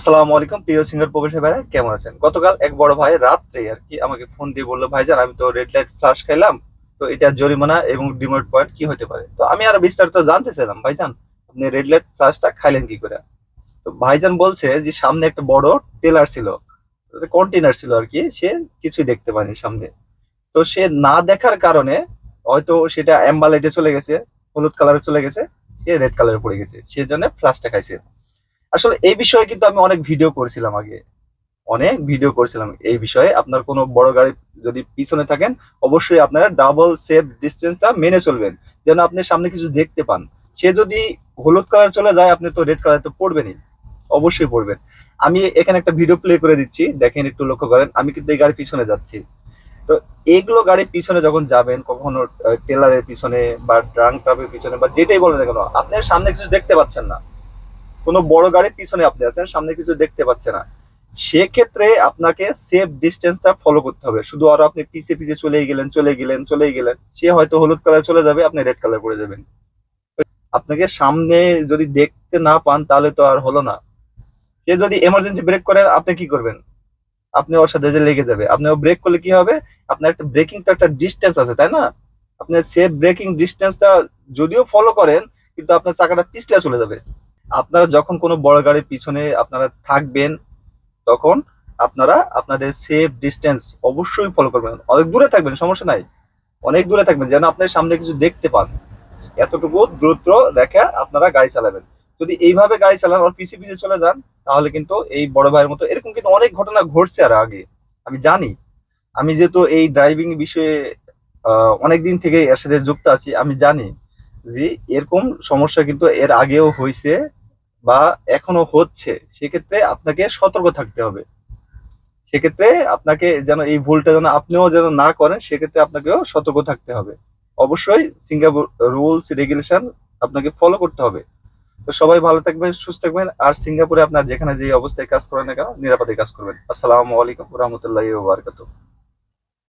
আসসালামু আলাইকুম, প্রিয় সিঙ্গার প্রবেশ ভাই কেমন আছেন? গতকাল এক বড় ভাই রাত্রে আর কি আমাকে ফোন দিয়ে বলল ভাইজান আমি তো রেড লাইট ফ্লাশ খাইলাম, তো এটা জরিমানা এবং ডিমোট পয়েন্ট কি হতে পারে? তো আমি আরও বিস্তারিত জানতে চাইলাম ভাইজান আপনি রেড লাইট ফ্লাশটা খাইলেন কি করে? তো ভাইজান বলছে যে, সামনে একটা বড় টেলার ছিল কন্টেনার ছিল আর কি, সে কিছুই দেখতে পায়নি সামনে। তো সে না দেখার কারণে হয়তো সেটা অ্যাম্বালাইটে চলে গেছে, হলুদ কালারে চলে গেছে, সে রেড কালারে পড়ে গেছে, সেজন্য ফ্লাশটা খাইছে। আসলে এই বিষয়ে কিন্তু আমি অনেক ভিডিও করেছিলাম আগে। অনেক ভিডিও করেছিলাম এই বিষয়ে। আপনার কোনো বড় গাড়ি যদি পিছনে থাকেন, অবশ্যই আপনারা ডাবল সেফ ডিস্টেন্সটা মেনে চলবেন। যেন আপনি সামনে কিছু দেখতে পান। সে যদি হলুদ কালার চলে যায়, আপনি তো রেড কালার তো পড়বেনই। অবশ্যই পড়বেন। আমি এখানে একটা ভিডিও প্লে করে দিচ্ছি। দেখেন, একটু লক্ষ্য করেন। আমি কিন্তু এই গাড়ির পিছনে যাচ্ছি। তো এইগুলো গাড়ির পিছনে যখন যাবেন, কখনো টেলারের পিছনে বা ড্রাং ট্রাপের পিছনে বা যেটাই বলেন কেন, আপনার সামনে কিছু দেখতে পাচ্ছেন না। কোনো বড় গাড়ির পিছনে আপনি আছেন, সামনে কিছু দেখতে পাচ্ছে না। সেক্ষেত্রে আপনাকে সেফ ডিস্টেন্সটা ফলো করতে হবে। শুধু আরও আপনি পিছে পিছে চলে গেলেন চলে গেলেন চলে গেলেন, সে হয়তো হলুদ কালার চলে যাবে, আপনি রেড কালার পড়ে যাবেন। আপনাকে সামনে যদি দেখতে না পান, তাহলে তো আর হলো না। সে যদি এমার্জেন্সি ব্রেক করে, আপনি কি করবেন? আপনি ওর সাথে যে লেগে যাবে। আপনি ব্রেক করলে কি হবে? আপনার একটা ব্রেকিং তো একটা ডিস্টেন্স আছে, তাই না? আপনি সেফ ব্রেকিং ডিস্টেন্সটা যদিও ফলো করেন, কিন্তু আপনার চাকাটা পিছলে চলে যাবে। আপনারা যখন কোনো বড় গাড়ির পিছনে আপনারা থাকবেন, তখন আপনারা আপনাদের সেফ ডিস্টেন্স অবশ্যই ফলো করবেন। অনেক দূরে থাকবেন, সমস্যা নাই। অনেক দূরে থাকবেন, যেন আপনার সামনে কিছু দেখতে পান। এতটুকু দূরত্ব রেখে আপনারা গাড়ি চালাবেন। যদি এইভাবে গাড়ি চালান আর পিছিয়ে পিছিয়ে চলে যান, তাহলে কিন্তু এই বড় ভাইয়ের মতো এরকম কিন্তু অনেক ঘটনা ঘটছে আর আগে। আমি জানি। আমি যেহেতু এই ড্রাইভিং বিষয়ে অনেক দিন থেকে এর সাথে যুক্ত আছি, আমি জানি যে এরকম সমস্যা কিন্তু এর আগেও হয়েছে বা এখনও হচ্ছে, সেক্ষেত্রে আপনাকে সতর্ক থাকতে হবে। সেক্ষেত্রে আপনাকে যেন এই ভুলটা যেন আপনিও যেন না করেন, সেক্ষেত্রে আপনাকেও সতর্ক থাকতে হবে। অবশ্যই সিঙ্গাপুর রুলস রেগুলেশন আপনাকে ফলো করতে হবে। তো সবাই ভালো থাকবেন, সুস্থ থাকবেন, আর সিঙ্গাপুরে আপনার যেখানে যে অবস্থায় কাজ করেন না কেন, নিরাপদে কাজ করবেন। আসসালামু আলাইকুম, রহমতুল্লাহ বারকাতুহ।